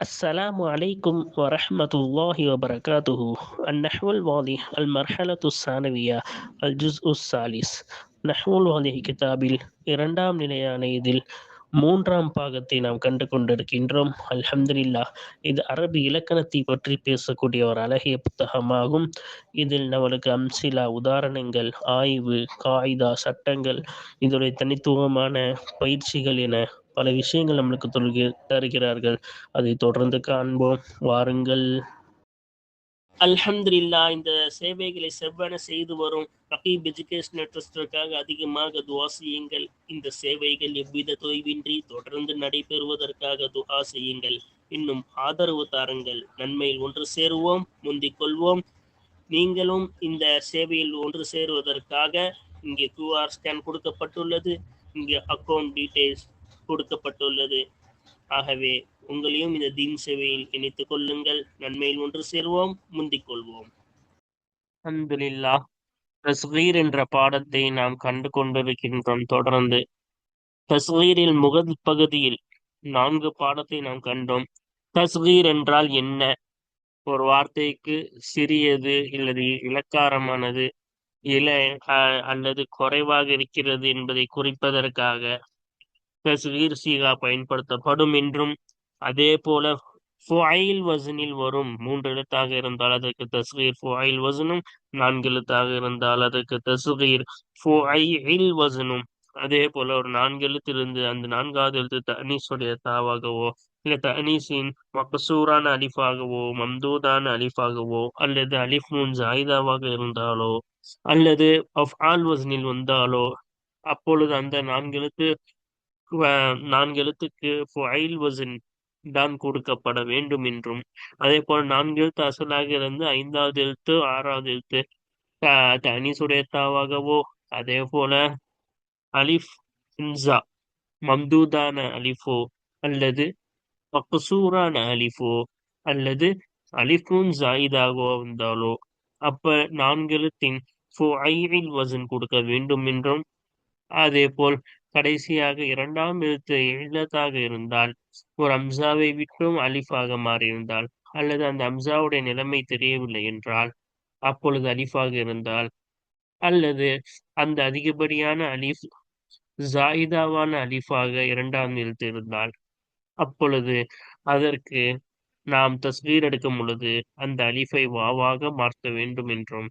السلام عليكم ورحمة الله وبركاته النحو الواضح المرحلة الثانوية الجزء الثالث நஹ்வுல் الواضح கிதாபில் இரண்டாம் நிலையான இதில் மூன்றாம் பாகத்தை நாம் கண்டு கொண்டிருக்கின்றோம் அல்ஹம்துலில்லா இது அரபி இலக்கணத்தை பற்றி பேசக்கூடிய ஒரு அழகிய புத்தகமாகும் இதில் நம்மளுக்கு அம்சிலா உதாரணங்கள் ஆய்வு காய்தா சட்டங்கள் இதோடைய தனித்துவமான பயிற்சிகள் என பல விஷயங்கள் நம்மளுக்கு தொல்கி தருகிறார்கள். அதை தொடர்ந்து காண்போம். வாருங்கள். அல்ஹம்துல்லா இந்த சேவைகளை செவ்வன செய்து வரும் ரகீப் எஜுகேஷன் ட்ரஸ்டிற்காக அதிகமாக துவா செய்யுங்கள். இந்த சேவைகள் எவ்வித தொய்வின்றி தொடர்ந்து நடைபெறுவதற்காக துவா செய்யுங்கள். இன்னும் ஆதரவு தாருங்கள். நன்மையில் ஒன்று சேருவோம் முந்திக் கொள்வோம். நீங்களும் இந்த சேவையில் ஒன்று சேருவதற்காக இங்கே கியூஆர் ஸ்கேன் கொடுக்கப்பட்டுள்ளது. இங்கே அக்கௌண்ட் டீடைல்ஸ் கொடுக்கப்பட்டுள்ளது. ஆகவே உங்களையும் இந்த தீன் சேவையில் இணைத்துக் கொள்ளுங்கள். நன்மையில் ஒன்று சேர்வோம் முந்திக் கொள்வோம். அன்புலில்லா தஸ்கீர் என்ற பாடத்தை நாம் கண்டு கொண்டிருக்கின்றோம் தொடர்ந்து. தஸ்கீரில் முகல் பகுதியில் நான்கு பாடத்தை நாம் கண்டோம். தஸ்கீர் என்றால் என்ன? ஒரு வார்த்தைக்கு சிறியது அல்லது இலக்காரமானது இல அல்லது குறைவாக இருக்கிறது என்பதை குறிப்பதற்காக தஸ்வீர் சீகா பயன்படுத்தப்படும் என்றும் அதே போல ஃபுஐல் வசனில் வரும் மூன்று எழுத்தாக இருந்தால் அதற்கு தஸ்கீர் ஃபுஐல் வசனும் நான்கு எழுத்தாக இருந்தால் அதற்கு தஸ்கீர் ஃபுஐல் வசனும். அதே போல ஒரு நான்கு எழுத்திலிருந்து அந்த நான்காவது எழுத்து தனீஸுடைய தாவாகவோ இல்ல தனீஸின் மகசூரான அலிஃபாகவோ மம்தூதான அலிஃபாகவோ அல்லது அலிஃப் முன் ஜாயிதாவாக இருந்தாலோ அல்லது அஃஆல் வசனில் வந்தாலோ அப்பொழுது அந்த நான்கு எழுத்து நான்கு எழுத்துக்கு ஃபுஐல் வசன் தான் கொடுக்கப்பட வேண்டும் என்றும் அதே போல் நான்கு எழுத்து அசலாக இருந்து ஐந்தாவது எழுத்து ஆறாவது எழுத்து தனி தனீஸுடைய தாவாகவோ அதே போல அலிஃப் இன்சா மம்தூதான அலிஃபோ அல்லது மக்சூரான அலிஃபோ அல்லது அலிஃபுன் ஜாயிதாகவோ வந்தாலோ அப்ப நான்கு எழுத்தின் ஃபுஐல் வசன் கொடுக்க வேண்டும் என்றும் அதே போல் கடைசியாக இரண்டாம் எழுத்து எழுத்தாக இருந்தால் ஒரு அம்சாவை விட்டும் அலிஃபாக மாறியிருந்தால் அல்லது அந்த அம்சாவுடைய நிலைமை தெரியவில்லை என்றால் அப்பொழுது அலிஃபாக இருந்தால் அல்லது அந்த அதிகப்படியான அலிஃப் ஜாயிதாவான அலிஃபாக இரண்டாம் எழுத்து இருந்தால் அப்பொழுது அதற்கு நாம் தஸ்வீர் எடுக்கும் பொழுது அந்த அலிஃபை வாவாக மாற்ற வேண்டும் என்றும்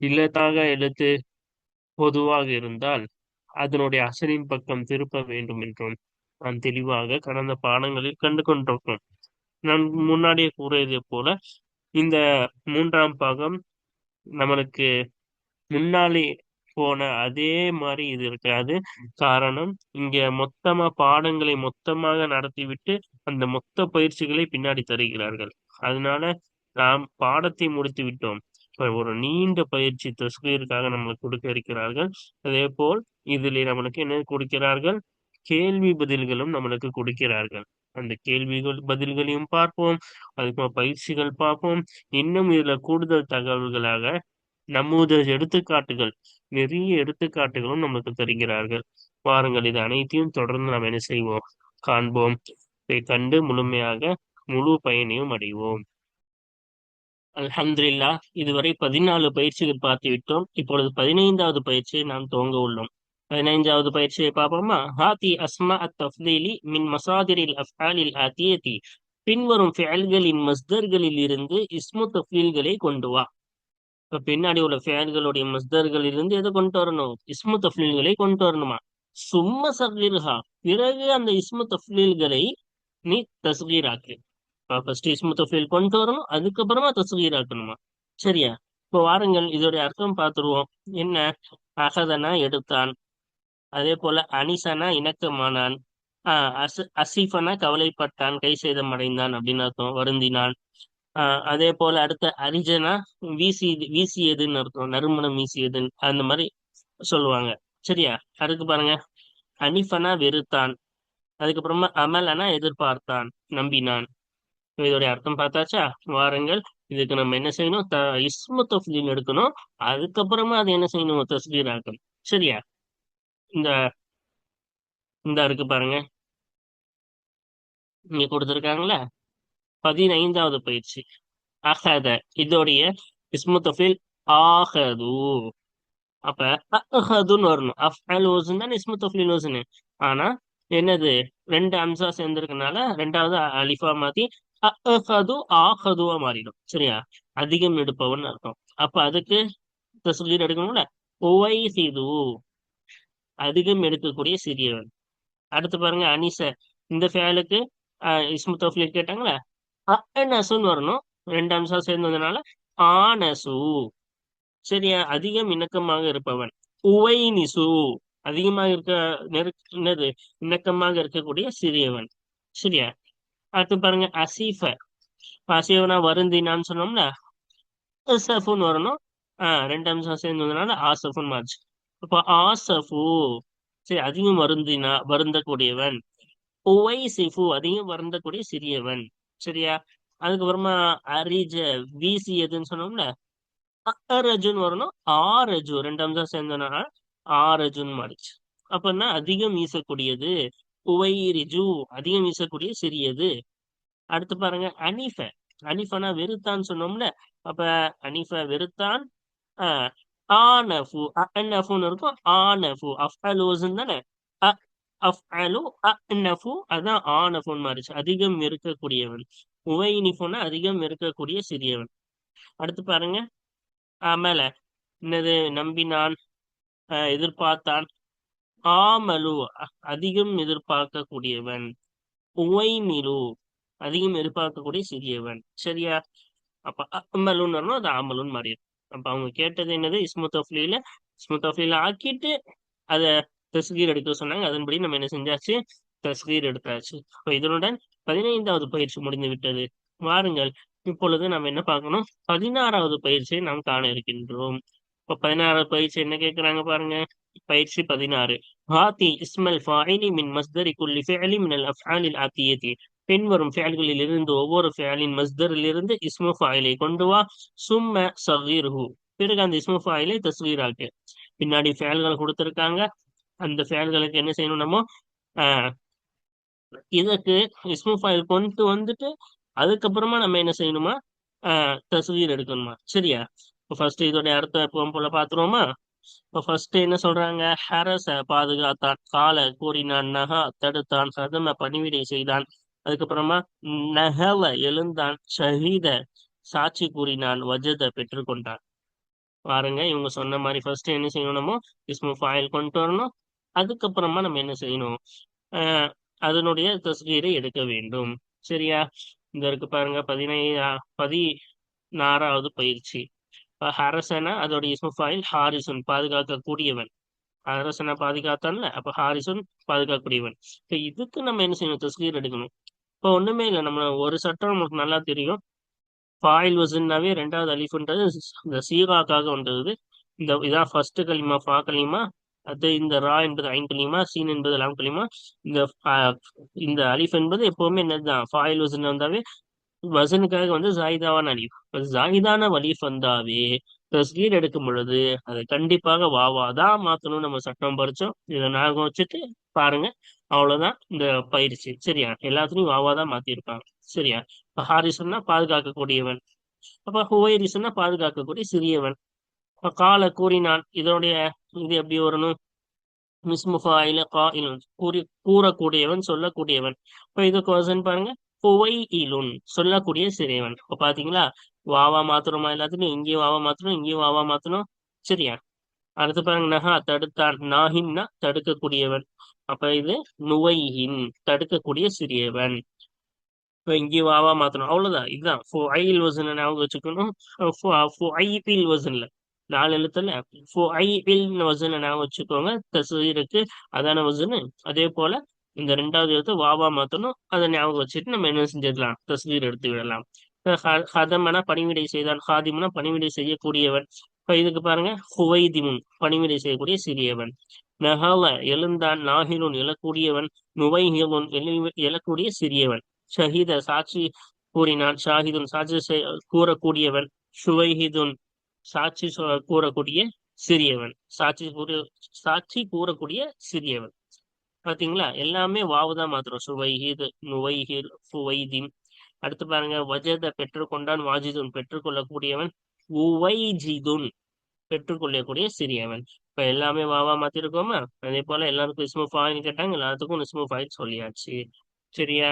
இல்லத்தாக எழுத்து பொதுவாக இருந்தால் அதனுடைய அசலின் பக்கம் திருப்ப வேண்டும் என்றும் நான் தெளிவாக கடந்த பாடங்களில் கண்டு கொண்டிருக்கோம். நான் முன்னாடியே கூறியது போல இந்த மூன்றாம் பாகம் நம்மளுக்கு முன்னாலே போன அதே மாதிரி இது இருக்காது. காரணம் இங்க மொத்தமா பாடங்களை மொத்தமாக நடத்திவிட்டு அந்த மொத்த பயிற்சிகளை பின்னாடி தருகிறார்கள். அதனால நாம் பாடத்தை முடித்து விட்டோம். ஒரு நீண்ட பயிற்சி தஸ்கீருக்காக நம்மளுக்கு கொடுக்க இருக்கிறார்கள். அதே போல் இதில் நம்மளுக்கு என்ன கொடுக்கிறார்கள்? கேள்வி பதில்களும் நம்மளுக்கு கொடுக்கிறார்கள். அந்த கேள்விகள் பதில்களையும் பார்ப்போம். அதுக்கு பயிற்சிகள் பார்ப்போம். இன்னும் இதுல கூடுதல் தகவல்களாக நம்முடைய எடுத்துக்காட்டுகள் நிறைய எடுத்துக்காட்டுகளும் நமக்கு தருகிறார்கள். வாருங்கள் இது அனைத்தையும் தொடர்ந்து நாம் என்ன செய்வோம்? காண்போம். இதை கண்டு முழுமையாக முழு பயனையும் அடைவோம். அல்ஹம்துலில்லா இதுவரை பதினாலு பயிற்சிகள் பார்த்து விட்டோம் இப்பொழுது பதினைந்தாவது பயிற்சியை நாம் துவங்க உள்ளோம். பதினைஞ்சாவது பயிற்சியை பார்ப்போமா? ஹாத்தி அஸ்மா அத் தஃப்லீலி மின் மசாதிரில் அஃபாலில் ஆத்தியதி. பின்வரும் ஃபேல்களின் மஸ்தர்களில் இருந்து இஸ்மு தஃப்லீல்களை கொண்டு வா. இப்போ பின்னாடி உள்ள ஃபேல்களுடைய மஸ்தர்களில் இருந்து எதை கொண்டு வரணும்? இஸ்மு தஃப்லீல்களை கொண்டு வரணுமா? சும்ம சகீர்ஹா பிறகு அந்த இஸ்மு தஃப்லீல்களை நீ தஸ்கீராக்கு. ஃபர்ஸ்ட் இஸ்மு தஃப்லீல் கொண்டு வரணும் அதுக்கப்புறமா தஸ்கீராக்கணுமா? சரியா? இப்போ வாருங்கள் இதோடைய அர்த்தம் பார்த்துருவோம். என்ன? அகதனா எடுத்தான். அதே போல அனிசனா இணக்கமானான். ஆஹ் அஸ் அசீஃபனா கவலைப்பட்டான் கை சேதம் அடைந்தான் அப்படின்னு அர்த்தம் வருந்தினான். ஆஹ் அதே போல அடுத்த அரிஜனா வீசி வீசியதுன்னு அர்த்தம் நறுமணம் வீசியதுன்னு அந்த மாதிரி சொல்லுவாங்க. சரியா? அதுக்கு பாருங்க. அனிஃபனா வெறுத்தான். அதுக்கப்புறமா அமலனா எதிர்பார்த்தான் நம்பினான். இதோடைய அர்த்தம் பார்த்தாச்சா? வாருங்கள் இதுக்கு நம்ம என்ன செய்யணும்? த இஸ்மு தஃப்லீல் எடுக்கணும். அதுக்கப்புறமா அது என்ன செய்யணும்? தஸ்கீர் ஆக்கணும் சரியா? இந்த இந்த இருக்கு பாருங்க. இங்க கொடுத்துருக்காங்களா பதினைந்தாவது பயிற்சி. அகத இதோடைய இஸ்மு ஆகது அப்ப அஹதுன்னு வரணும். அஃபல் ஓசன் தான் இஸ்மு தஃபீல் ஆனா என்னது? ரெண்டு அம்சா சேர்ந்திருக்கனால ரெண்டாவது அலிஃபா மாத்தி அஹது ஆஹதுவா மாறிடும். சரியா? அதிகம் எடுப்பவன் அர்த்தம். அப்ப அதுக்கு தஸ்கீர் எடுக்கணும்ல? செய்து அதிகம் எடுக்கக்கூடிய சிறியவன். அடுத்து பாருங்க அனிச இந்த ஃபேலுக்கு இஸ்முத்தோஃபில் கேட்டாங்களா? அனசுன்னு வரணும். ரெண்டு அம்சம் சேர்ந்ததுனால ஆனசு சரியா? அதிகம் இணக்கமாக இருப்பவன். உவைனிசு. அதிகமாக இருக்க நெருக் என்னது? இணக்கமாக இருக்கக்கூடிய சிறியவன். சரியா? அடுத்து பாருங்க அசீஃப. அசீவனா வருந்தினான்னு சொன்னோம்ல அசஃபுன்னு வரணும். ஆஹ் ரெண்டு அம்சம் சேர்ந்ததுனால ஆசஃபுன்னு மாறிச்சு. இப்போ ஆசஃபு சரி அதிகம் வருந்தினா வருந்தக்கூடியவன். உவைசிஃபு அதிகம் வருந்தக்கூடிய சிறியவன். சரியா? அதுக்கப்புறமா அரிஜ வீசி எதுன்னு சொன்னோம்ல? அரஜுன் வரணும். ஆரஜு ரெண்டாம் தான் சேர்ந்தனால ஆரஜுன் மாறிச்சு அப்பன்னா அதிகம் வீசக்கூடியது உவைரிஜு அதிகம் வீசக்கூடிய சிறியது. அடுத்து பாருங்க அனிஃப. அனிஃபனா வெறுத்தான்னு சொன்னோம்ல? அப்ப அனிஃப வெறுத்தான் ஆஹ் ஆனஃபு அன்னஃபுன்னு இருக்கும். ஆனஃபு அஃஅலூஸ்ன்னு தானே? அ அன்னஃபு அதான் ஆனஃபுன்னு மாறிச்சு. அதிகம் இருக்கக்கூடியவன். உவைனிஃபுன்னா அதிகம் இருக்கக்கூடிய சிறியவன். அடுத்து பாருங்க. அமல என்னது? நம்பினான் எதிர்பார்த்தான். ஆமலு அதிகம் எதிர்பார்க்கக்கூடியவன். உவைமிலு அதிகம் எதிர்பார்க்கக்கூடிய சிறியவன். சரியா? அப்ப அமலுன்னு அது ஆமலுன்னு மாறிடும். அப்ப அவங்க கேட்டது என்னது? இஸ்முத் தஃப்லீல இஸ்முத் தஃப்லீல ஆக்கிட்டு அதை தஸ்கீர் எடுக்க சொன்னாங்க. அதன்படி நம்ம என்ன செஞ்சாச்சு? தஸ்கீர் எடுத்தாச்சு. இப்போ இதனுடன் பதினைந்தாவது பயிற்சி முடிந்து விட்டது. வாருங்கள் இப்பொழுது நம்ம என்ன பார்க்கணும்? பதினாறாவது பயிற்சியை நாம் காண இருக்கின்றோம். இப்போ பதினாறாவது பயிற்சி என்ன கேட்குறாங்க பாருங்க? பயிற்சி பதினாறு. ஹாத்தி இஸ்மல் ஃபாயிலி மின் மஸ்தரி குல்லி ஃபிஅலி மின் அல் அஃஆலில் ஆத்தியதி. பின்வரும் ஃபேல்களில் இருந்து ஒவ்வொரு ஃபேலின் மஸ்தரில் இருந்து இஸ்மு ஃபாயிலை கொண்டு வா. சும்ம சகீர்ஹு பிறகு அந்த இஸ்மு ஃபாயிலை தஸ்வீராக்கு பின்னாடி ஃபேல்கள் கொடுத்திருக்காங்க. அந்த ஃபேல்களுக்கு என்ன செய்யணும் நம்ம? ஆஹ் இதற்கு இஸ்மு ஃபாயில் கொண்டு வந்துட்டு அதுக்கப்புறமா நம்ம என்ன செய்யணுமா? ஆஹ் தஸ்வீர் எடுக்கணுமா? சரியா? இப்போ ஃபர்ஸ்ட் இதோட அர்த்தம் எப்பவும் போல பாத்துருவோமா? இப்போ ஃபர்ஸ்ட் என்ன சொல்றாங்க? ஹரச பாதுகாத்தான். கால கூறினான் நகா தடுத்தான் சதம பணிவிடை செய்தான். அதுக்கப்புறமா நகல எழுந்தான் ஷஹீத சாட்சி கூறினான் வஜத பெற்றுக்கொண்டான் பாருங்க இவங்க சொன்ன மாதிரி ஃபர்ஸ்ட் என்ன செய்யணுமோ இஸ்மு ஃபாயில் கொண்டு வரணும். அதுக்கப்புறமா நம்ம என்ன செய்யணும்? ஆஹ் அதனுடைய தஸ்கீரை எடுக்க வேண்டும். சரியா? இந்த இருக்கு பாருங்க பதினை பதினாறாவது பயிற்சி. ஹரசனா அதோட இஸ்மு ஃபாயில் ஹாரிசுன் பாதுகாக்கக்கூடியவன். அரசனை பாதுகாத்தான்ல அப்ப ஹாரிசுன் பாதுகாக்கக்கூடியவன். இப்ப இதுக்கு நம்ம என்ன செய்யணும்? தஸ்கீர் எடுக்கணும். இப்போ ஒன்றுமே இல்லை. நம்ம ஒரு சட்டம் நமக்கு நல்லா தெரியும். ஃபாயில் வசன்னாவே ரெண்டாவது அலிஃபுன்றது இந்த சீவாக்காக வந்தது. இந்த இதான் ஃபர்ஸ்ட் களிமா ஃபா களிமா அது இந்த ரா என்பது ஐன் களிமா சீன் என்பது லாம் களிமா. இந்த இந்த அலிஃப் என்பது எப்பவுமே என்னதுதான்? ஃபாயில் வசன் வந்தாவே வசனுக்காக வந்து ஜாயிதாவான அலிஃப். ஜாயிதான வலிஃப் வந்தாவே தஸ்கீர் எடுக்கும் பொழுது அதை கண்டிப்பாக வாவாதான் மாத்தணும் நம்ம சட்டம் பறிச்சோம் இதை ஞாபகம் வச்சுட்டு பாருங்க. அவ்வளவுதான் இந்த பயிற்சி. சரியா? எல்லாத்துலயும் வாவாதான் மாத்திருப்பாங்க. சரியா? இப்ப ஹாரிசன்னா பாதுகாக்கக்கூடியவன். அப்ப ஹுவைரிசன்னா பாதுகாக்கக்கூடிய சிறியவன். இப்ப கால கூறினான் இதனுடைய இது எப்படி வரணும்? மிஸ்முஃபாயில காயிலுன் கூறி கூறக்கூடியவன் சொல்லக்கூடியவன். இப்ப இது கொசன் பாருங்க. புவை இலுன் சொல்லக்கூடிய சிறியவன். இப்ப பாத்தீங்களா? வாவா மாத்திரமா எல்லாத்துலயும்? இங்கேயும் வாவா மாத்தணும் இங்கேயும் வாவா மாத்தணும். சரியா? அடுத்து பாருங்க நகா தடுத்தான் நாஹின்னா தடுக்கக்கூடியவன். அப்ப இது நுவைஹின் தடுக்கக்கூடிய சிறியவன். இப்ப இங்கே வாவா மாத்தணும். அவ்வளவுதான். இதுதான். ஃபுஐல் வசன ஞாபகம் வச்சுக்கணும். ஃபுஐபில் வசன்ல நாலு எழுத்துல. ஃபுஐபில் வசன ஞாபகம் வச்சுக்கோங்க. தசீருக்கு அதான வசனு அதே போல இந்த ரெண்டாவது எழுத்து வாவா மாத்தணும். அதை ஞாபகம் வச்சுட்டு நம்ம என்ன செஞ்சிடலாம்? தஸ்வீர் எடுத்து விடலாம். ஹதமனா பணிவிடை செய்தான். ஹாதிமனா பணிவிடை செய்யக்கூடியவன். இதுக்கு பாருங்க ஹுவைதிமுன் பணிவிடை செய்யக்கூடிய சிறியவன். நஹால எழுந்தான் நாகிலுன் எழக்கூடியவன் நுவைஹிலுன் எழக்கூடிய சிறியவன். ஷஹீத சாட்சி கூறினான் ஷாஹிதுன் சாட்சி கூறக்கூடியவன். ஷுவைஹிதுன் சாட்சி கூறக்கூடிய சிறியவன். சாட்சி கூற சாட்சி கூறக்கூடிய சிறியவன். பாத்தீங்களா? எல்லாமே வாவுதான் மாத்திரம் சுவைஹித் நுவைஹீர் ஃபுவைதீன் அடுத்து பாருங்க வஜத பெற்றுக்கொண்டான் வாஜிதுன் பெற்றுக்கொள்ளக்கூடியவன். உவைஜிதுன் பெற்றுக்கொள்ளக்கூடிய சிறியவன். இப்ப எல்லாமே வாவா மாத்திருக்கோமா? அதே போல எல்லாருக்கும் இஸ்மு ஃபாயின் கேட்டாங்க எல்லாத்துக்கும் இஸ்மு ஃபாயின் சொல்லியாச்சு. சரியா?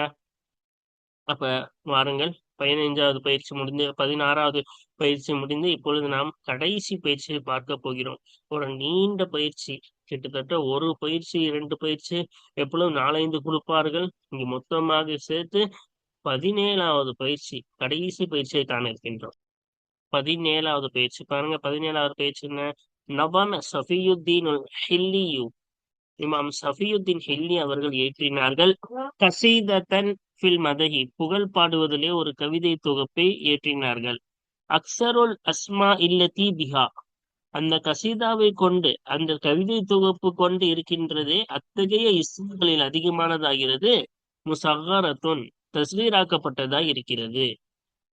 அப்ப வாருங்கள். பதினைஞ்சாவது பயிற்சி முடிந்து பதினாறாவது பயிற்சி முடிந்து இப்பொழுது நாம் கடைசி பயிற்சியை பார்க்க போகிறோம். ஒரு நீண்ட பயிற்சி. கிட்டத்தட்ட ஒரு பயிற்சி இரண்டு பயிற்சி எப்பொழுதும் நாலஞ்சு கொடுப்பார்கள் இங்கு மொத்தமாக சேர்த்து பதினேழாவது பயிற்சி கடைசி பயிற்சியை காண இருக்கின்றோம் பதினேழாவது பயிற்சி பாருங்க பதினேழாவது பயிற்சி என்ன? நவம் சஃபியுத்தீன் ஹில்லியு. இமாம் சஃபியுத்தீன் ஹில்லி அவர்கள் ஏற்றினார்கள். கசீதத்தன் ஃபில் மதகி புகழ் பாடுவதிலே ஒரு கவிதை தொகுப்பை ஏற்றினார்கள். அக்சருல் அஸ்மா இல்லதி பிஹா. அந்த கசீதாவை கொண்டு அந்த கவிதை தொகுப்பு கொண்டு இருக்கின்றதே அத்தகைய இஸ்முகளில் அதிகமானதாகிறது. முசகரத்துன் தஸ்வீராக்கப்பட்டதா இருக்கிறது.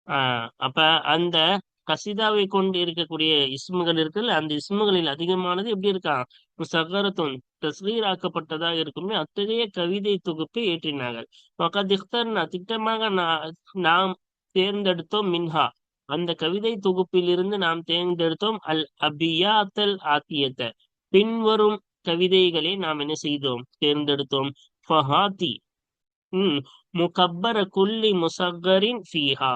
ஆஹ் அப்ப அந்த கசிதாவை கொண்டு இருக்கக்கூடிய இஸ்முகள் இருக்குல்ல அந்த இஸ்முகளில் அதிகமானது எப்படி இருக்கான் முசகரத்துன் தஸ்வீராக்கப்பட்டதாக இருக்குமே அத்தகைய கவிதை தொகுப்பை ஏற்றினார்கள். மகதிக்தர்னா திட்டமாக நாம் தேர்ந்தெடுத்தோம் மின்ஹா. அந்த கவிதை தொகுப்பிலிருந்து நாம் தேர்ந்தெடுத்தோம் அல் அபியாத்தல் ஆத்தியத்தை. பின்வரும் கவிதைகளை நாம் என்ன செய்தோம்? தேர்ந்தெடுத்தோம். ஃபஹாத்தி உம் முகப்பர குல்லி முசகரின் ஃபீஹா.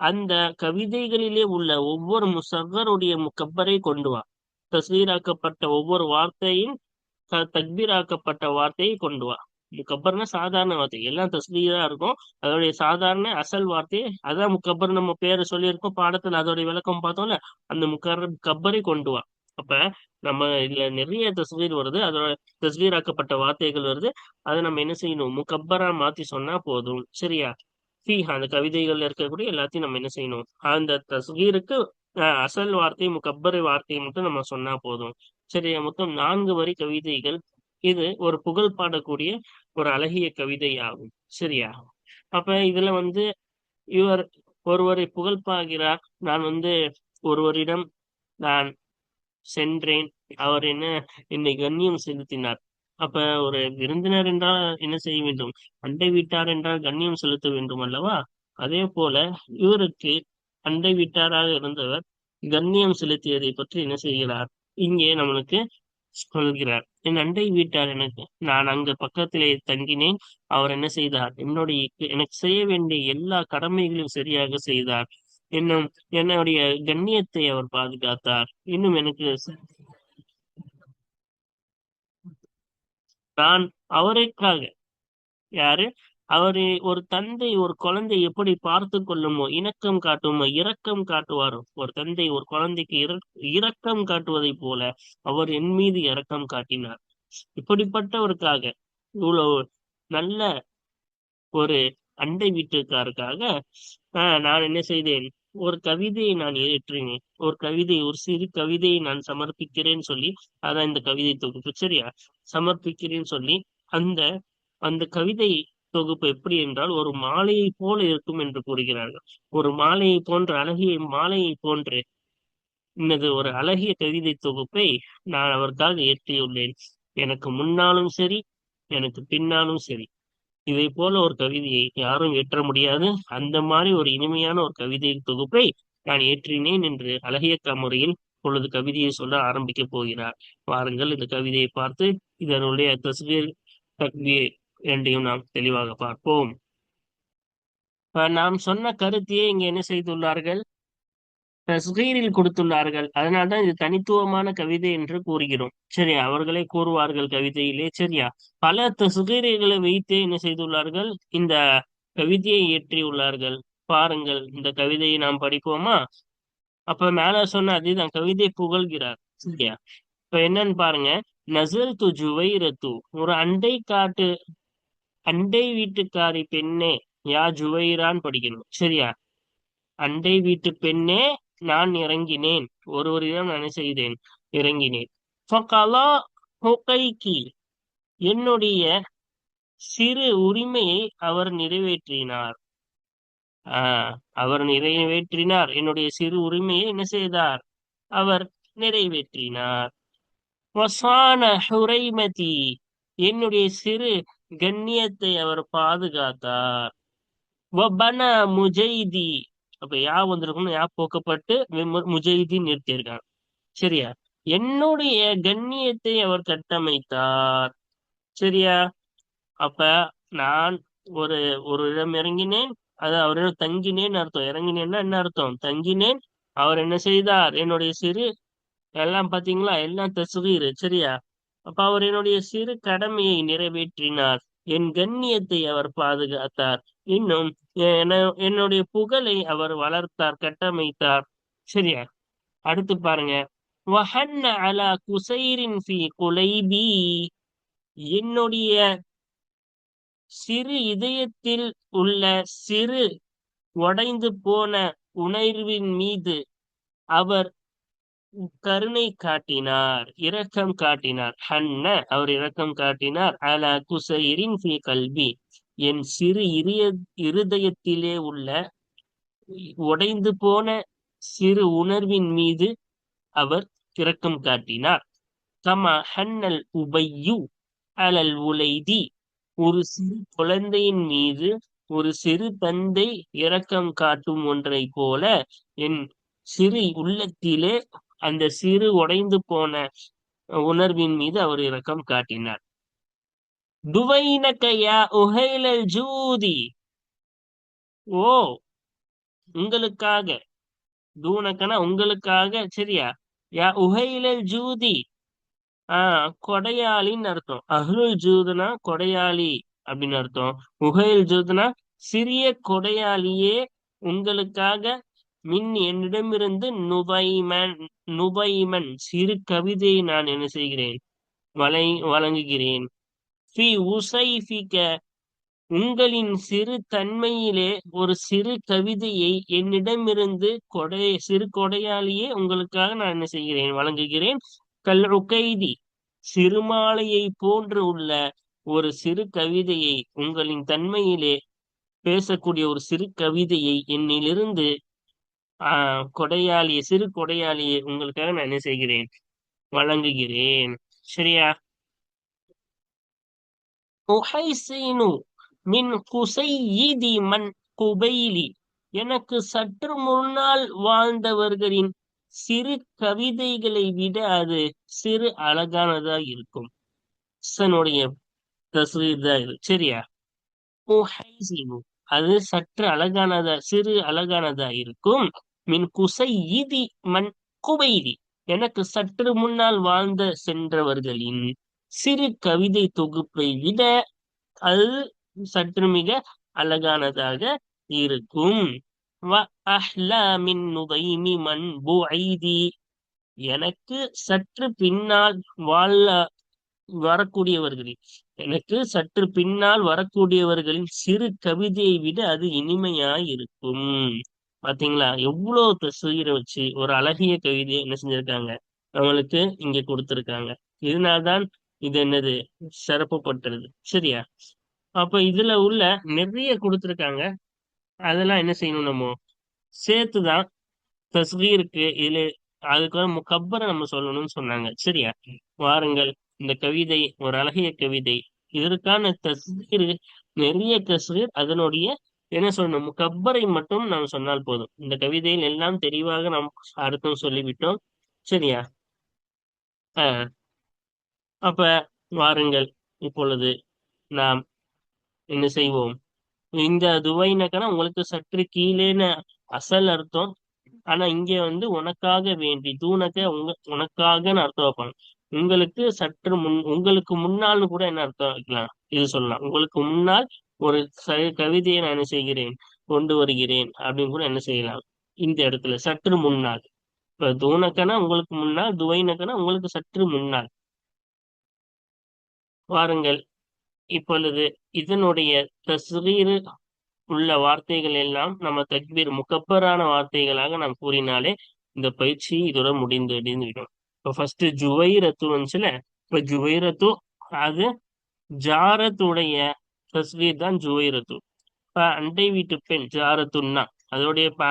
அந்த கவிதைகளிலே உள்ள ஒவ்வொரு முசகருடைய முக்கப்பரை கொண்டு வா. தஸ்வீராக்கப்பட்ட ஒவ்வொரு வார்த்தையும் தக்பீராக்கப்பட்ட வார்த்தையை கொண்டு வா. முக்கப்பர்னா சாதாரண வார்த்தை. எல்லாம் தஸ்வீரா இருக்கும். அதோடைய சாதாரண அசல் வார்த்தை அதான் முக்கப்பர் நம்ம பேரை சொல்லியிருக்கோம். பாடத்துல அதோடைய விளக்கம் பார்த்தோம்ல அந்த முக்கர் கப்பரை கொண்டு வா. அப்ப நம்ம இதுல நிறைய தஸ்வீர் வருது. அதோட தஸ்வீராக்கப்பட்ட வார்த்தைகள் வருது. அதை நம்ம என்ன செய்யணும்? முக்கப்பரா மாத்தி சொன்னா போதும். சரியா? ஃபீஹா அந்த கவிதைகள்ல இருக்கக்கூடிய எல்லாத்தையும் நம்ம என்ன செய்யணும்? அந்த தஸ்வீருக்கு அசல் வார்த்தை முக்கப்பரை வார்த்தையை மட்டும் நம்ம சொன்னா போதும். சரியா? மொத்தம் நான்கு வரி கவிதைகள். இது ஒரு புகழ் பாடக்கூடிய ஒரு அழகிய கவிதை ஆகும் சரியா? அப்ப இதுல வந்து இவர் ஒருவரை புகழ் பாகிறார். நான் வந்து ஒருவரிடம் நான் சென்றேன். அவர் என்ன என்னை கண்ணியம் செலுத்தினார். அப்ப ஒரு விருந்தினர் என்றால் என்ன செய்ய வேண்டும்? அண்டை வீட்டார் என்றால் கண்ணியம் செலுத்த வேண்டும் அல்லவா? அதே போல இவருக்கு அண்டை வீட்டாராக இருந்தவர் கண்ணியம் செலுத்தியதை பற்றி என்ன செய்கிறார்? இங்கே நம்மளுக்கு சொல்கிறார். என் அண்டை வீட்டார் எனக்கு நான் அங்கு பக்கத்திலே தங்கினேன். அவர் என்ன செய்தார்? என்னுடைய எனக்கு செய்ய வேண்டிய எல்லா கடமைகளையும் சரியாக செய்தார். இன்னும் என்னுடைய கண்ணியத்தை அவர் பாதுகாத்தார். இன்னும் எனக்கு நான் அவருக்காக. யாரு? அவரு ஒரு தந்தை ஒரு குழந்தை எப்படி பார்த்து கொள்ளுமோ இணக்கம் காட்டுமோ இரக்கம் காட்டுவாரோ ஒரு தந்தை ஒரு குழந்தைக்கு இரக்கம் காட்டுவதை போல அவர் என் மீது இரக்கம் காட்டினார். இப்படிப்பட்டவருக்காக இவ்வளவு நல்ல ஒரு அண்டை வீட்டுக்காருக்காக ஆஹ் நான் என்ன செய்தேன்? ஒரு கவிதையை நான் ஏற்றினேன். ஒரு கவிதை ஒரு சிறு கவிதையை நான் சமர்ப்பிக்கிறேன்னு சொல்லி அதான் இந்த கவிதை தொகுப்பு. சரியா? சமர்ப்பிக்கிறேன்னு சொல்லி அந்த அந்த கவிதை தொகுப்பு எப்படி என்றால் ஒரு மாலையை போல இருக்கும் என்று கூறுகிறார்கள். ஒரு மாலையை போன்ற அழகிய மாலையை போன்று இன்னது ஒரு அழகிய கவிதை தொகுப்பை நான் அவருக்காக ஏற்றியுள்ளேன். எனக்கு முன்னாலும் சரி எனக்கு பின்னாலும் சரி. இதை போல ஒரு கவிதையை யாரும் ஏற்ற முடியாது. அந்த மாதிரி ஒரு இனிமையான ஒரு கவிதை தொகுப்பை நான் ஏற்றினேன் என்று அழகிய முறையில் பொழுது கவிதையை சொல்ல ஆரம்பிக்க போகிறார். வாருங்கள் இந்த கவிதையை பார்த்து இதனுடைய தஸ்வீர் தக்வீர் இரண்டையும் நாம் தெளிவாக பார்ப்போம். நாம் சொன்ன கருத்தையே இங்க என்ன செய்துள்ளார்கள்? தஸ்கீரில் கொடுத்துள்ளார்கள். அதனால்தான் இது தனித்துவமான கவிதை என்று கூறுகிறோம். சரி அவர்களே கூறுவார்கள் கவிதையிலே. சரியா? பல தஸ்கீரிகளை வைத்தே என்ன செய்துள்ளார்கள்? இந்த கவிதையை இயற்றியுள்ளார்கள். பாருங்கள் இந்த கவிதையை நாம் படிப்போமா? அப்ப மேல சொன்ன அதுதான் கவிதை புகழ்கிறார். சரியா? இப்ப என்னன்னு பாருங்க. நசல் து ஜுவைரத்து. ஒரு அண்டை காட்டு அண்டை வீட்டுக்காரி பெண்ணே யா ஜுவைரான் படிக்கணும். சரியா? அண்டை வீட்டு பெண்ணே நான் இறங்கினேன். ஒருவரிடம் நான் செய்தேன்? இறங்கினேன். என்னுடைய சிறு உரிமையை அவர் நிறைவேற்றினார். ஆஹ் அவர் நிறைவேற்றினார். என்னுடைய சிறு உரிமையை என்ன செய்தார்? அவர் நிறைவேற்றினார். என்னுடைய சிறு கண்ணியத்தை அவர் பாதுகாத்தார். முஜைதி அப்ப யா வந்திருக்கணும் யா போக்கப்பட்டு விமு- நிறுத்தியிருக்காங்க. சரியா? என்னுடைய கண்ணியத்தை அவர் கட்டமைத்தார். சரியா? அப்ப நான் ஒரு ஒரு இடம் இறங்கினேன் அது அவரிடம் தங்கினேன் அர்த்தம். இறங்கினேன்னா என்ன அர்த்தம்? தங்கினேன் அவர் என்ன செய்தார்? என்னுடைய சிறு எல்லாம் பாத்தீங்களா? எல்லாம் தசுகீர் சரியா? அப்ப அவர் என்னுடைய சிறு கடமையை நிறைவேற்றினார். என் கண்ணியத்தை அவர் பாதுகாத்தார். இன்னும் என்னுடைய புகழை அவர் வளர்த்தார் கட்டமைத்தார். சரியா? அடுத்து பாருங்க. வஹன்ன அலா குசைரின் ஃபி குலைபி என்னுடைய சிறு இதயத்தில் உள்ள சிறு உடைந்து போன உணர்வின் மீது அவர் கருணை காட்டினார் இரக்கம் காட்டினார். ஹன்ன அவர் இரக்கம் காட்டினார். அலா குசைரின் ஃபி கல்வி என் சிறு இரிய இருதயத்திலே உள்ள உடைந்து போன சிறு உணர்வின் மீது அவர் இரக்கம் காட்டினார். கமா ஹன்னல் உபையு அலல் உலைதி. ஒரு சிறு குழந்தையின் மீது ஒரு சிறு தந்தை இரக்கம் காட்டும் ஒன்றை போல என் சிறு உள்ளத்திலே அந்த சிறு உடைந்து போன உணர்வின் மீது அவர் இரக்கம் காட்டினார். துவைனக யா உஹைலல் ஜூதி? ஓ உங்களுக்காக. தூனக்கனா உங்களுக்காக சரியா? யா உஹைலல் ஜூதி. ஆஹ் கொடையாளின்னு அர்த்தம். அஹ்லுல் ஜூதுனா கொடையாளி அப்படின்னு அர்த்தம். உஹைல் ஜூதுனா சிறிய கொடையாளியே உங்களுக்காக. மின் என்னிடமிருந்து நுபைமன் நுபைமன் சிறு கவிதையை நான் என்ன செய்கிறேன்? வலை வழங்குகிறேன். ஃபி உசைஃபிக உங்களின் சிறு தன்மையிலே ஒரு சிறு கவிதையை என்னிடமிருந்து கொடை சிறு கொடையாலேயே உங்களுக்காக நான் என்ன செய்கிறேன் வழங்குகிறேன். கல் உகைதி சிறுமாலையை போன்று உள்ள ஒரு சிறு கவிதையை உங்களின் தன்மையிலே பேசக்கூடிய ஒரு சிறு கவிதையை என்னிலிருந்து ஆஹ் கொடையாளியை சிறு கொடையாளியை உங்களுக்காக நான் என்ன செய்கிறேன் வழங்குகிறேன். சரியா? உஹைசீனு மின் குசையிதி மன் குபைலி. எனக்கு சற்று முன்னால் வாழ்ந்தவர்களின் சிறு கவிதைகளை விட அது சிறு அழகானதா இருக்கும். ஹசனுடைய சரியா? உஹைசீனு அது சற்று அழகானதா சிறு அழகானதா இருக்கும். மின் குசையிதி மண் குபைலி. எனக்கு சற்று முன்னால் வாழ்ந்த சென்றவர்களின் சிறு கவிதை தொகுப்பை விட அது சற்று மிக அழகானதாக இருக்கும். எனக்கு சற்று பின்னால் வாழ வரக்கூடியவர்களின் எனக்கு சற்று பின்னால் வரக்கூடியவர்களின் சிறு கவிதையை விட அது இனிமையாய் இருக்கும் பாத்தீங்களா எவ்வளவு தஸ்வீரை வச்சு ஒரு அழகிய கவிதையை என்ன செஞ்சிருக்காங்க? நம்மளுக்கு இங்க கொடுத்திருக்காங்க. இதனால்தான் இது என்னது? சிறப்புப்பட்டுறது சரியா? அப்ப இதுல உள்ள நிறைய கொடுத்துருக்காங்க. அதெல்லாம் என்ன செய்யணும் நம்ம? சேர்த்துதான் தஸ்கீருக்கு இதுல அதுக்கு முக்கப்பரை நம்ம சொல்லணும்னு சொன்னாங்க. சரியா? வாருங்கள் இந்த கவிதை ஒரு அழகிய கவிதை. இதற்கான தஸ்கீர் நிறைய தஸ்கீர் அதனுடைய என்ன சொல்லணும்? முக்கப்பரை மட்டும் நாம் சொன்னால் போதும். இந்த கவிதையில் எல்லாம் தெளிவாக நாம் அர்த்தம் சொல்லிவிட்டோம். சரியா? ஆஹ் அப்ப வாருங்கள் இப்பொழுது நாம் என்ன செய்வோம்? இந்த துவைனக்கனா உங்களுக்கு சற்று கீழேன்னு அசல் அர்த்தம். ஆனா இங்க வந்து உனக்காக வேண்டி தூணக்க உங்க உனக்காகன்னு அர்த்தம் வைப்பாங்க. உங்களுக்கு சற்று முன் உங்களுக்கு முன்னால்னு கூட என்ன அர்த்தம் வைக்கலாம்? இது சொல்லலாம். உங்களுக்கு முன்னால் ஒரு ச- கவிதையை நான் என்ன செய்கிறேன் கொண்டு வருகிறேன் அப்படின்னு கூட என்ன செய்யலாம். இந்த இடத்துல சற்று முன்னால். இப்ப தூணக்கனா உங்களுக்கு முன்னால் துவைனக்கனா உங்களுக்கு சற்று முன்னால். வாருங்கள். இப்பொழுது இதனுடைய தஸ்வீர் உள்ள வார்த்தைகள் எல்லாம் நம்ம தக்பீர் முகப்பரான வார்த்தைகளாக நாம் கூறினாலே இந்த பயிற்சி இதோட முடிந்து அடிந்துவிடும். இப்போ ஃபர்ஸ்ட் ஜுவைரத்து வந்துச்சுல இப்ப ஜுவைரத்து அது ஜாரத்துடைய தஸ்வீர் தான் ஜுவைரத்து. இப்ப அண்டை வீட்டு பெண் ஜாரத்துன்னா அதோடைய ப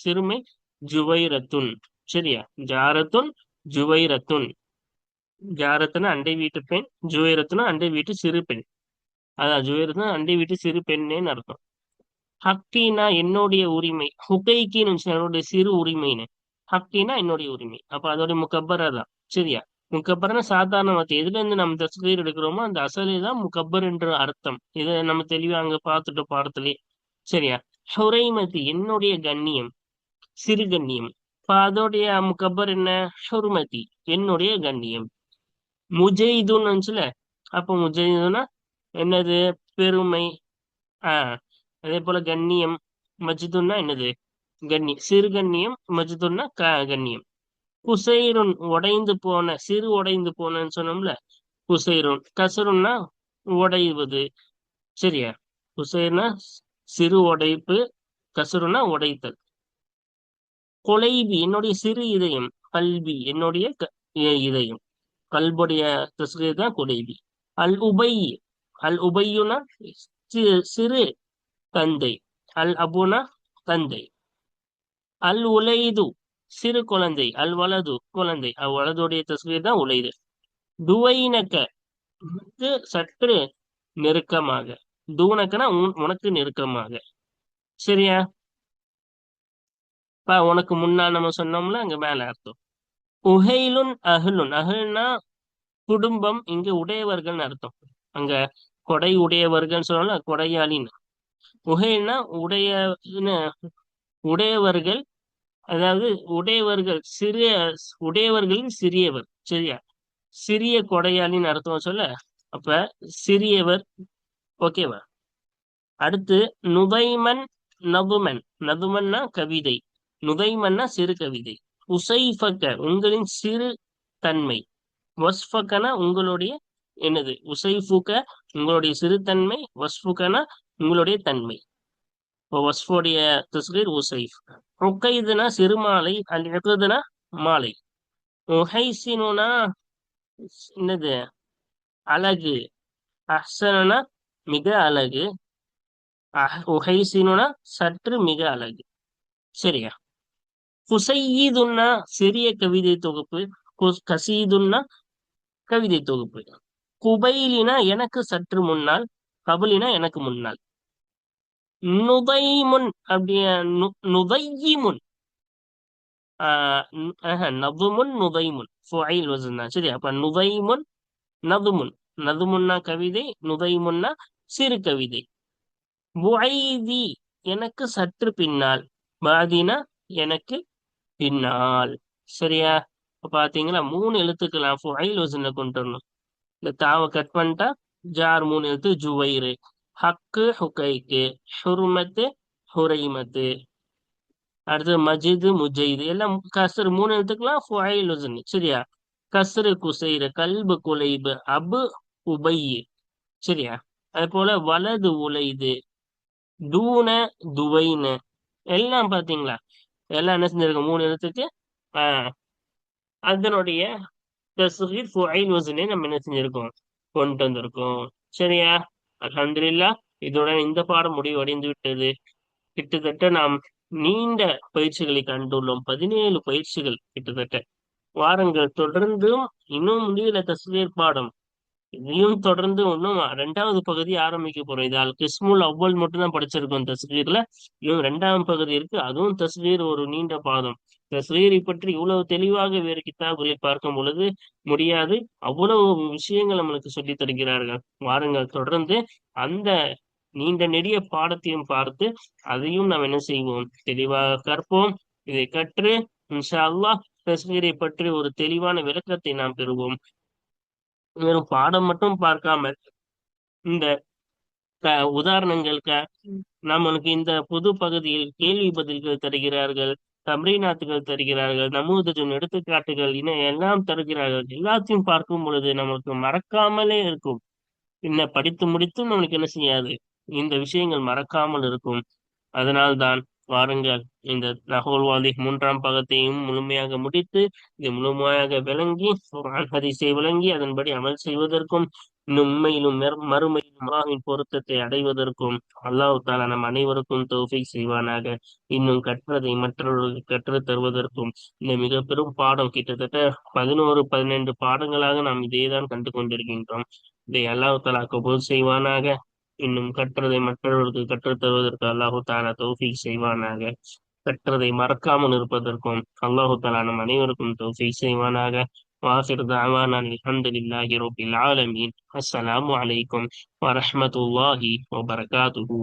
சிறுமை ஜுவைரத்துன் சரியா? ஜாரத்துன் ஜுவைரத்துன். ஜாரத்துனா அண்டை வீட்டு பெண் ஜுவைரத்துனா அண்டை வீட்டு சிறு பெண். அதான் ஜுவைரத்துனா அண்டை வீட்டு சிறு பெண்ணேன்னு அர்த்தம். ஹக்கினா என்னுடைய உரிமை. ஹுகைக்கின்னு என்னுடைய சிறு உரிமைன்னு. ஹக்கினா என்னுடைய உரிமை. அப்ப அதோட முக்கப்பரா தான். சரியா? முக்கப்பர்னா சாதாரண வார்த்தை எதுல இருந்து நம்ம தஸ்கீர் எடுக்கிறோமோ அந்த அசலே தான் முக்கப்பர் என்ற அர்த்தம். இதை நம்ம தெளிவா அங்க பார்த்துட்டு பாடத்திலே. சரியா? ஹுரைமதி என்னுடைய கண்ணியம். சிறு கண்ணியம். இப்ப அதோடைய முக்கப்பர் என்ன? ஹுர்மதி. என்னுடைய கண்ணியம். முஜெய்துன்னு வந்துச்சுல அப்போ முஜெய்துன்னா என்னது? பெருமை. ஆஹ் அதே போல கண்ணியம் மஜிதுன்னா என்னது? கண்ணி. சிறு கண்ணியம் மஜ்துன்னா க கண்ணியம். குசைருன் உடைந்து போன சிறு உடைந்து போனன்னு சொன்னோம்ல? குசைருன். கசருன்னா உடைவது. சரியா? குசைர்னா சிறு உடைப்பு கசருன்னா உடைத்தல். கொலைபி என்னுடைய சிறு இதயம் கல்வி என்னுடைய க- இதயம். கல்புடைய தஸ்கீர் தான் குடைவி. அல் உபை அல் உபையுனா சிறு தந்தை. அல் அபுனா தந்தை. அல் உலைது சிறு குழந்தை. அல் வலது குழந்தை. அவ் வலதுடைய தஸ்கீர் தான் உலைது. துவைனக்க சற்று நெருக்கமாக. தூனக்கனா உன்- உனக்கு நெருக்கமாக. சரியா? பா உனக்கு முன்னால் நம்ம சொன்னோம்ல அங்க மேல அர்த்தம். உஹைலுன் அஹ்லுன் அஹ்லுன்னா குடும்பம் இங்க உடையவர்கள்னு அர்த்தம். அங்க கொடை உடையவர்கள் சொல்லலாம் கொடையாளின்னு. உகைன்னா உடைய உடையவர்கள் அதாவது உடையவர்கள் சிறிய உடையவர்களின் சிறியவர் சரியா? சிறிய கொடையாளின்னு அர்த்தம் சொல்ல அப்ப சிறியவர் ஓகேவா? அடுத்து நுதைமன் நபுமன். நபுமன்னா கவிதை. நுதைமன்னா சிறு கவிதை. உசைஃபக உங்களின் சிறு தன்மை. வஸ்ஃபக்கனா உங்களுடைய என்னது? உசைஃபுக உங்களுடைய சிறுதன்மை வஸ்ஃபுக்கனா உங்களுடைய தன்மை. இப்போ வஸ்ஃபுடைய தஸ்கீர் உசைஃப். ருக்கைதுனா சிறுமாலை அல் இகுதுனா மாலை. உஹைசினுனா என்னது? அழகு. அஹ்சனுனா மிக அழகு. அஹ் உஹைசினுனா சற்று மிக அழகு. சரியா? குசையீதுன்னா சிறிய கவிதை தொகுப்பு குஸ்- கசீதுன்னா கவிதை தொகுப்பு. குபைலினா எனக்கு சற்று முன்னால் கபலினா எனக்கு முன்னால். நுதைமுன் அப்படிய நுதையிமுன். ஆஹ் நதுமுன் நுதைமுன். ஃபுஐல் வசன் தான் சரி அப்ப நுதைமுன் நதுமுன். நதுமுன்னா கவிதை நுதைமுன்னா சிறு கவிதை. புஐதி எனக்கு சற்று பின்னால் பாதினா எனக்கு பின்னால். சரியா? இப்ப பாத்தீங்களா மூணு எழுத்துக்கள் ஃபுஐல் வசனில் கொண்டு வரணும். இந்த தாவை கட் பண்ணிட்டா ஜார் மூணு எழுத்து ஜுவைரு. ஹக்கு ஹுகைக்கு ஹுருமத்து ஹுரைமத்து. அடுத்து மஜிது முஜைது. எல்லாம் கசர் மூணு எழுத்துக்கெல்லாம் ஃபுஐல் வசன் சரியா? கசரு குசைரு கல்பு குலைபு அபு உபையு. சரியா? அது போல வலது உலைது. தூன துவைன. எல்லாம் பாத்தீங்களா? எல்லாம் என்ன செஞ்சிருக்கோம் மூணு எழுத்துக்கு ஆஹ் அதனுடைய தஸ்கீர் வசனே நம்ம என்ன செஞ்சிருக்கோம்? கொண்டு வந்திருக்கோம். சரியா? அலமதுல்லா இதுடன் இந்த பாடம் முடிவடைந்து விட்டது. கிட்டத்தட்ட நாம் நீண்ட பயிற்சிகளை கண்டுள்ளோம். பதினேழு பயிற்சிகள் கிட்டத்தட்ட. வாரங்கள் தொடர்ந்தும் இன்னும் முடியல தஸ்வீர் பாடம் இதையும் தொடர்ந்து இன்னும் ரெண்டாவது பகுதி ஆரம்பிக்க போறோம். இது அல் கிஸ்முல் அவ்வல் மட்டும் தான் படிச்சிருக்கோம் தஸ்வீர்ல. இன்னும் ரெண்டாம் பகுதி இருக்கு. அதுவும் தஸ்வீர் ஒரு நீண்ட பாதம். தஸ்வீரை பற்றி இவ்வளவு தெளிவாக வேறு கித்தாபுகளை பார்க்கும் பொழுது முடியாது. அவ்வளவு விஷயங்கள் நம்மளுக்கு சொல்லித் தருகிறார்கள். வாருங்கள் தொடர்ந்து அந்த நீண்ட நெடிய பாடத்தையும் பார்த்து அதையும் நாம் என்ன செய்வோம்? தெளிவாக கற்போம். இதை கற்று இன்ஷா அல்லாஹ் தஸ்வீரை பற்றி ஒரு தெளிவான விளக்கத்தை நாம் பெறுவோம். வெறும் பாடம் மட்டும் பார்க்காம இந்த க உதாரணங்கள் க நம்மளுக்கு இந்த பொது பகுதியில் கேள்வி பதில்கள் தருகிறார்கள் தம்ரீனாத்துகள் தருகிறார்கள் நமூதஜன் எடுத்துக்காட்டுகள் இன்னும் எல்லாம் தருகிறார்கள் எல்லாத்தையும் பார்க்கும் பொழுது நமக்கு மறக்காமலே இருக்கும். என்ன படித்து முடித்தும் நம்மளுக்கு என்ன செய்யாது? இந்த விஷயங்கள் மறக்காமல் இருக்கும். அதனால்தான் வாருங்கள். இந்த நகோல்வாதி மூன்றாம் பகத்தையும் முழுமையாக முடித்து இதை முழுமையாக விளங்கி குர்ஆன் ஹதீஸை விளங்கி அதன்படி அமல் செய்வதற்கும் இன்னும் உண்மையிலும் மெர்- மறுமையிலும் பொருத்தத்தை அடைவதற்கும் அல்லாஹு தாலா நம் அனைவருக்கும் தௌஃபீக் செய்வானாக. இன்னும் கற்றதை மற்றவர்களுக்கு கற்றுத் தருவதற்கும் இந்த மிக பெரும் பாடம் கிட்டத்தட்ட பதினோரு பதினெண்டு பாடங்களாக நாம் இதைதான் கண்டு கொண்டிருக்கின்றோம். இதை அல்லாஹு தாலா கபூல் செய்வானாக. இன்னும் கற்றதை மற்றவர்களுக்கு கற்றுத்தருவதற்கு அல்லாஹு தாலா தௌஃபீக் செய்வானாக. கற்றதை மறக்காமல் இருப்பதற்கும் அல்லாஹு தாலா நம் அனைவருக்கும் தௌஃபீக் செய்வானாக. வாசிர் தாவானா அலமதுல்லாஹி ரோபில் ஆலமீன். அஸ்ஸலாமு அலைக்கும் வரஹமத்துல்லாஹி வபரகாத்துஹூ.